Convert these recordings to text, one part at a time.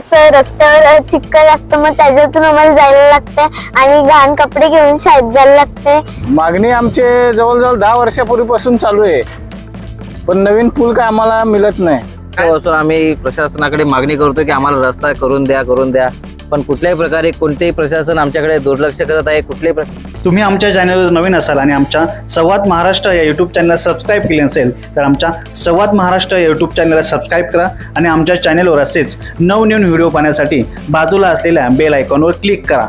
असं रस्त्यावर चिखल असतं मग त्याच्यातून आम्हाला जायला लागतंय. आणि घाण कपडे घेऊन शाळेत जायला लागते मागणी आमचे जवळजवळ दहा वर्षापूर्वीपासून चालू आहे. पण नवीन पूल काय आम्हाला मिळत नाही. वर्षापासून आम्ही प्रशासनाकडे मागणी करतो की आम्हाला रस्ता करून द्या करून द्या. पण कुठल्याही प्रकारे कोणतेही प्रशासन आमच्याकडे दुर्लक्ष करत आहे कुठल्याही प्र- तुम्ही आमच्या चॅनलवर नवीन असाल आणि आमच्या संवाद महाराष्ट्र या यूट्यूब चॅनलला सबस्क्राईब केले नसेल तर आमच्या संवाद महाराष्ट्र या यूट्यूब चॅनलला सबस्क्राईब करा आणि आमच्या चॅनलवर असेच नवनवीन व्हिडिओ पाहण्यासाठी बाजूला असलेल्या बेल आयकॉनवर क्लिक करा.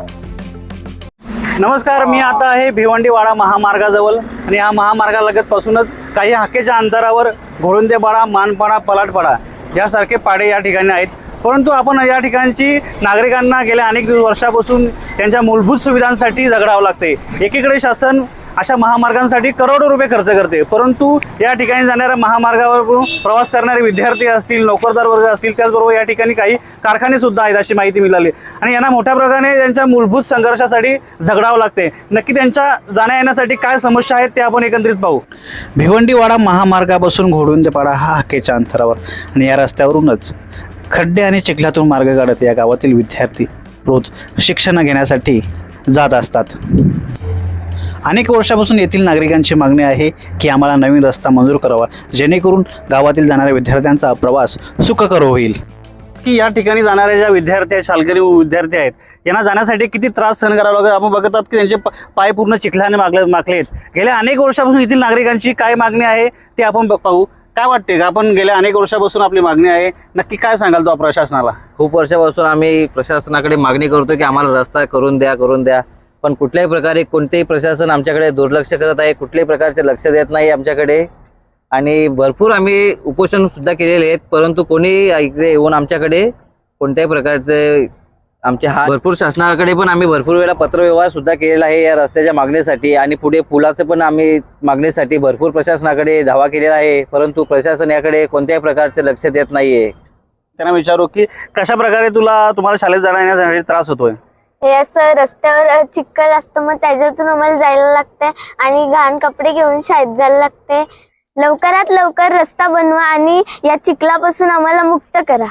नमस्कार मी आता आहे भिवंडीवाडा महामार्गाजवळ आणि या महामार्गालगत पासूनच काही हाकेच्या अंतरावर घोळुंदेपाडा मानपाडा पलाटपाडा यासारखे पाडे या ठिकाणी आहेत. परंतु आपण या ठिकाणची नागरिकांना गेल्या अनेक वर्षापासून त्यांच्या मूलभूत सुविधांसाठी झगडावं लागते. एकीकडे शासन अशा महामार्गांसाठी करोडो रुपये खर्च करते. परंतु या ठिकाणी जाणाऱ्या महामार्गावर प्रवास करणारे विद्यार्थी असतील नोकरदार वर्ग असतील त्याचबरोबर या ठिकाणी काही कारखाने सुद्धा आहेत अशी माहिती मिळाली. आणि यांना मोठ्या प्रकारे त्यांच्या मूलभूत संघर्षासाठी झगडावं लागते. नक्की त्यांच्या जाण्या येण्यासाठी काय समस्या आहेत ते आपण एकत्रित पाहू. भिवंडीवाडा महामार्गापासून घोडुंदेपाडा हा हाकेच्या अंतरावर आणि या रस्त्यावरूनच. खड्डे आणि चिखलातून मार्ग काढत या गावातील विद्यार्थी रोज शिक्षण घेण्यासाठी जात असतात. अनेक वर्षापासून येथील नागरिकांची मागणी आहे की आम्हाला नवीन रस्ता मंजूर करावा जेणेकरून गावातील जाणाऱ्या विद्यार्थ्यांचा प्रवास सुखकर होईल. की या ठिकाणी जाणाऱ्या ज्या विद्यार्थी आहेत शालकरी विद्यार्थी आहेत यांना जाण्यासाठी किती त्रास सहन करावा लागत आपण बघत आहात की त्यांचे प- पाय पूर्ण चिखलाने मागले मागले आहेत. गेल्या अनेक वर्षापासून येथील नागरिकांची काय मागणी आहे ते आपण पाहू. काय वाटते का आपण गेल्या अनेक वर्षापासून आपली मागणी आहे. नक्की काय सांगाल तो प्रशासनाला? खूप वर्षापासून आम्ही प्रशासनाकडे मागणी करतो की आम्हाला रस्ता करून द्या करून द्या. पण कुठल्याही प्रकारे कोणतेही प्रशासन आमच्याकडे दुर्लक्ष करत आहे कुठल्याही प्रकारचे लक्ष देत नाही आमच्याकडे. आणि भरपूर आम्ही उपोषणसुद्धा केलेले आहेत परंतु कोणी इकडे येऊन आमच्याकडे कोणत्याही प्रकारचे आमचे हा भरपूर शासनाकडे पण आम्ही भरपूर वेळा पत्रव्यवहार सुद्धा केलेला आहे या रस्त्याच्या मागणीसाठी आणि पुढे पुलाचं पण आम्ही मागणीसाठी भरपूर प्रशासनाकडे धावा केलेला आहे. परंतु प्रशासन याकडे कोणत्याही प्रकारचे लक्ष देत नाहीये. त्यांना विचारू की कशा प्रकारे तुला तुम्हाला शाळेत जाण्या येण्यासाठी त्रास होतोय? हे असं रस्त्यावर चिखल असतं मग त्याच्यातून आम्हाला जायला लागतंय आणि घाण कपडे घेऊन शाळेत जायला लागते लवकरात लवकर रस्ता बनवा आणि या चिखलापासून आम्हाला मुक्त करा.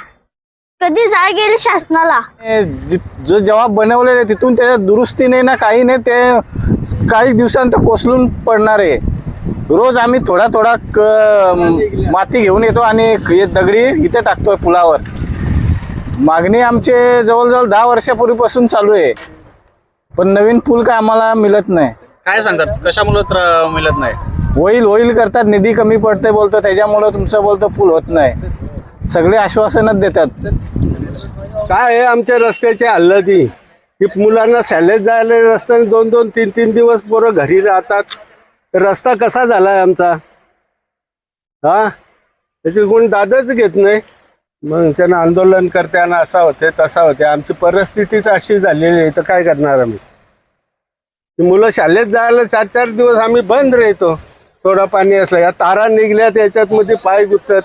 कधी जाय गेले शासनाला? हे जि- जो जवाब बनवलेले आहे, तिथून त्याच्या दुरुस्ती नाही ना काही नाही ते काही दिवसांत कोसळून पडणार आहे. रोज आम्ही थोडा थोडा क माती घेऊन येतो आणि हे दगडी इथे टाकतोय पुलावर. मागणी आमचे जवळजवळ दहा वर्षापूर्वीपासून चालू आहे. पण नवीन पूल काय आम्हाला मिळत नाही. काय सांगतात? कशामुळे मिळत नाही? होईल होईल करतात. निधी कमी पडते बोलतो. त्याच्यामुळं तुमचं बोलतो पूल होत नाही. सगळे आश्वासनच देतात. काय आहे आमच्या रस्त्याची हल्लती की मुलांना सॅलेज जायला रस्त्याने दोन दोन तीन तीन दिवस पोरं घरी राहतात. रस्ता कसा झाला आहे आमचा? हा? त्याची कोण दादच घेत नाही. मग त्यांना आंदोलन करताना असा होते तसा होते. आमची परिस्थिती तर अशी झालेली आहे. तर काय करणार आम्ही? ती मुलं शाळेत जायला चार चार दिवस आम्ही बंद राहतो. थोडं पाणी असलं. या तारा निघल्या त्याच्यात मध्ये पाय गुततात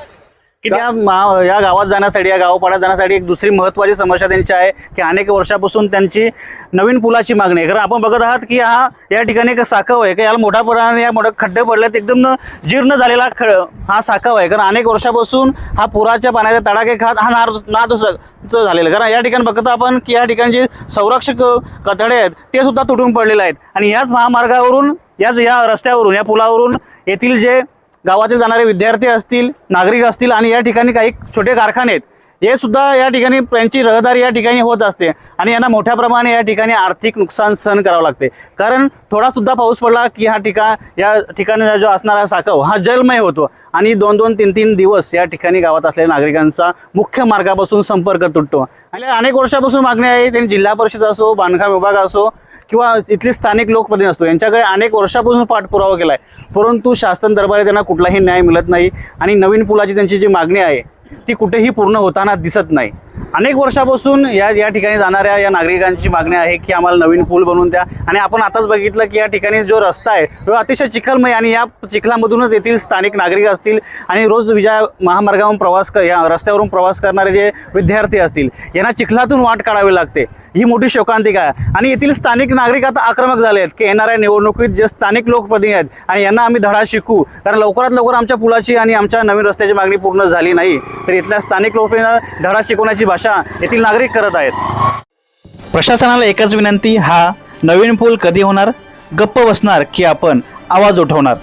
की त्या मा- या गावात जाण्यासाठी या गावपाड्यात जाण्यासाठी एक दुसरी महत्वाची समस्या त्यांची आहे की अनेक वर्षापासून त्यांची नवीन पुलाची मागणी आहे. कारण आपण बघत आहात की हा या ठिकाणी एक साखव आहे. की याला मोठ्या प्रमाणाने या मोठ्या खड्डे पडलेत. एकदम न जीर्ण झालेला ख हा साखव आहे. कारण अनेक वर्षापासून हा पुराच्या पाण्याचा तडाखे खात हा नार नाद स- झालेला आहे. कारण या ठिकाणी बघत आपण की या ठिकाणी जे संरक्षक कथडे आहेत ते सुद्धा तुटून पडलेले आहेत. आणि याच महामार्गावरून याच या रस्त्यावरून या पुलावरून येथील जे गावातील जाणारे विद्यार्थी असतील नागरिक असतील आणि या ठिकाणी काही छोटे कारखाने आहेत हे सुद्धा या ठिकाणी त्यांची रहदारी या ठिकाणी होत असते आणि यांना मोठ्या प्रमाणे या ठिकाणी आर्थिक नुकसान सहन करावं लागते. कारण थोडा सुद्धा पाऊस पडला की हा ठिकाण या ठिकाणी जो असणारा साखव हा जलमय होतो आणि दोन दोन तीन तीन दिवस या ठिकाणी गावात असलेल्या नागरिकांचा मुख्य मार्गापासून संपर्क तुटतो. आणि अनेक वर्षापासून मागणी आहे त्यांनी जिल्हा परिषद असो बांधकाम विभाग असो किंवा इथले स्थानिक लोकप्रतिनिधी असतो. यांच्याकडे अनेक वर्षापासून पाठपुरावा केला आहे परंतु शासन दरबारी त्यांना कुठलाही न्याय मिळत नाही आणि नवीन पुलाची त्यांची जी मागणी आहे ती कुठेही पूर्ण होताना दिसत नाही. अनेक वर्षापासून या या ठिकाणी जाणाऱ्या या नागरिकांची मागणी आहे की आम्हाला नवीन पूल बनवून द्या. आणि आपण आताच बघितलं की या ठिकाणी जो रस्ता आहे तो अतिशय चिखलमय आणि या चिखलामधूनच येथील स्थानिक नागरिक असतील आणि रोज विजया महामार्गावरून प्रवास कर या रस्त्यावरून प्रवास करणारे जे विद्यार्थी असतील यांना चिखलातून वाट काढावी लागते. ही मोठी शोकांतिका आहे. आणि येथील स्थानिक नागरिक आता आक्रमक झाले आहेत. की येणाऱ्या निवडणुकीत जे स्थानिक लोकप्रतिनिधी आहेत आणि यांना आम्ही धडा शिकू. कारण लवकरात लवकर आमच्या पुलाची आणि आमच्या नवीन रस्त्याची मागणी पूर्ण झाली नाही. तर इथल्या स्थानिक लोकप्रतिनिधींना धडा शिकवण्याची भाषा भाषा येथील नागरिक करत आहेत. प्रशासनाला एकच विनंती हा नवीन पूल कधी होणार? गप्प बसणार की आपण आवाज उठवणार?